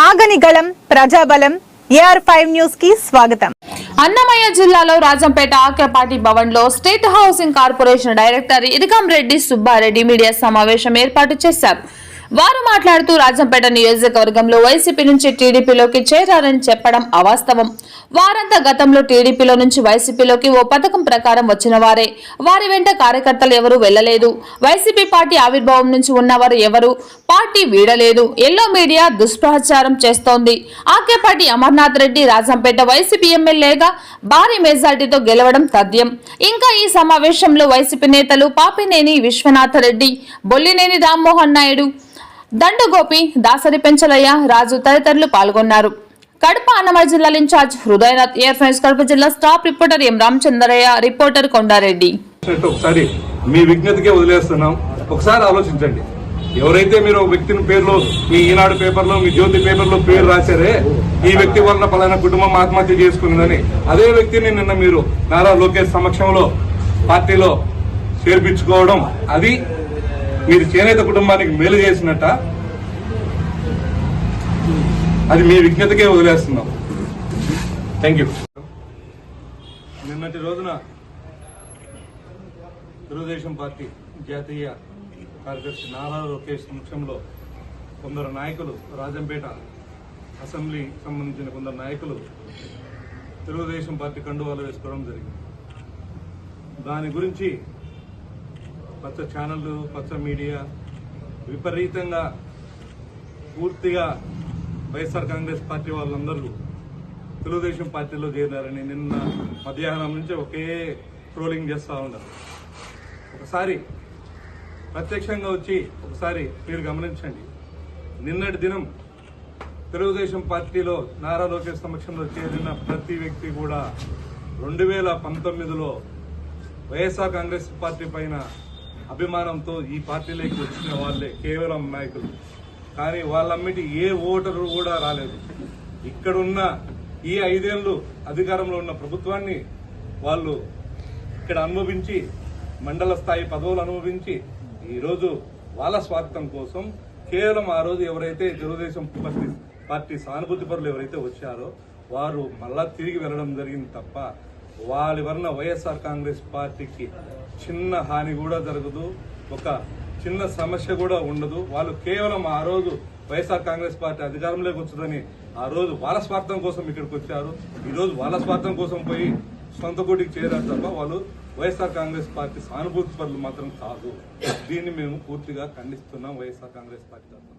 చెరగని గళం ప్రజాబలం AR five న్యూస్కి స్వాగతం. అన్నమయ్య జిల్లాలో రాజంపేట ఆక్రపాటి భవన్లో స్టేట్ హౌసింగ్ కార్పొరేషన్ డైరెక్టర్ ఇదిగం రెడ్డి సుబ్బారెడ్డి మీడియా సమావేశం ఏర్పాటు చేశారు. వారు మాట్లాడుతూ రాజంపేట నియోజకవర్గంలో వైసీపీ నుంచి టీడీపీలోకి చేరారని చెప్పడం అవాస్తవం. వారంతా గతంలో టీడీపీలో నుంచి వైసీపీలోకి ఓ పథకం ప్రకారం వచ్చిన వారే. వారి వెంట కార్యకర్తలు ఎవరూ వెళ్ళలేదు వైసీపీ పార్టీ ఆవిర్భావం నుంచి ఉన్నవారు ఎవరు? పార్టీ వీడలేదు. ఎల్లో మీడియా దుష్ప్రచారం చేస్తోంది. ఆకేపాటి అమర్నాథ్ రెడ్డి రాజంపేట వైసీపీ ఎమ్మెల్యేగా భారీ మెజార్టీతో గెలవడం తథ్యం. ఇంకా ఈ సమావేశంలో వైసీపీ నేతలు పాపినేని విశ్వనాథ రెడ్డి బొల్లినేని రామ్మోహన్ నాయుడు దండగోపి దాసరి పెంచలయ్య రాజు తదితరులు పాల్గొన్నారు. కడప అన్నమయ్య జిల్లా ఇన్ఛార్జ్ హృదయనాథ్ ఎయిర్ ఫ్రెండ్స్ కడప జిల్లా staff reporter M Ramachandraiah reporter Kondareddy. ఒకసారి మీ విజ్ఞతకే వదిలేస్తున్నాం. ఒకసారి ఆలోచించండి. ఎవరైతే మీరు వ్యక్తిని పేరులో మీ ఈనాడు పేపర్లో మీ జ్యోతి పేపర్లో పేరు రాశారే ఈ వ్యక్తి వలన పలానా కుటుంబం ఆత్మహత్య చేసుకున్నదని అదే వ్యక్తిని నిన్న మీరు నారా లోకేష్ సమక్షంలో పార్టీలో చేర్పించుకోవడం అది మీరు చేనేత కుటుంబానికి మేలు చేసినట్ట అది మీ విజ్ఞతకే వదిలేస్తున్నాం. థ్యాంక్ యూ నిన్నటి రోజున తెలుగుదేశం పార్టీ జాతీయ కార్యదర్శి నారా లోకేష్ సమక్షంలో కొందరు నాయకులు రాజంపేట అసెంబ్లీ సంబంధించిన కొందరు నాయకులు తెలుగుదేశం పార్టీ కండువాలు వేసుకోవడం జరిగింది. దాని గురించి పచ్చ ఛానళ్ళు పచ్చ మీడియా విపరీతంగా పూర్తిగా వైఎస్ఆర్ కాంగ్రెస్ పార్టీ వాళ్ళందరూ తెలుగుదేశం పార్టీలో చేరినారని నిన్న మధ్యాహ్నం నుంచి ఒకే ట్రోలింగ్ చేస్తూ ఉన్నారు. ఒకసారి ప్రత్యక్షంగా వచ్చి ఒకసారి మీరు గమనించండి. నిన్నటి దినం తెలుగుదేశం పార్టీలో నారా లోకేష్ సమక్షంలో చేరిన ప్రతి వ్యక్తి కూడా రెండు వేల పంతొమ్మిదిలో వైఎస్ఆర్ కాంగ్రెస్ పార్టీ పైన అభిమానంతో ఈ పార్టీలోకి వచ్చిన వాళ్ళే కేవలం నాయకులు. కానీ వాళ్ళమ్మిటి ఏ ఓటరు కూడా రాలేదు. ఇక్కడున్న ఈ ఐదేళ్ళు అధికారంలో ఉన్న ప్రభుత్వాన్ని వాళ్ళు ఇక్కడ అనుభవించి మండల స్థాయి పదవులు అనుభవించి ఈరోజు వాళ్ళ స్వార్థం కోసం కేవలం ఆ రోజు ఎవరైతే తెలుగుదేశం పార్టీ పార్టీ సానుభూతి పరులు ఎవరైతే వచ్చారో వారు మళ్ళా తిరిగి వెళ్ళడం జరిగింది తప్ప వాళ్ళ వలన వైఎస్ఆర్ కాంగ్రెస్ పార్టీకి చిన్న హాని కూడా జరగదు. ఒక చిన్న సమస్య కూడా ఉండదు. వాళ్ళు కేవలం ఆ రోజు వైఎస్ఆర్ కాంగ్రెస్ పార్టీ అధికారంలోకి వచ్చిందని ఆ రోజు వాళ్ళ స్వార్థం కోసం ఇక్కడికి వచ్చారు. ఈరోజు వాళ్ళ స్వార్థం కోసం పోయి సొంత కోటికి చేరారు తప్ప వాళ్ళు వైఎస్ఆర్ కాంగ్రెస్ పార్టీ సానుభూతి పరులు మాత్రం కాదు. దీన్ని మేము పూర్తిగా ఖండిస్తున్నాం వైఎస్ఆర్ కాంగ్రెస్ పార్టీ తరఫున.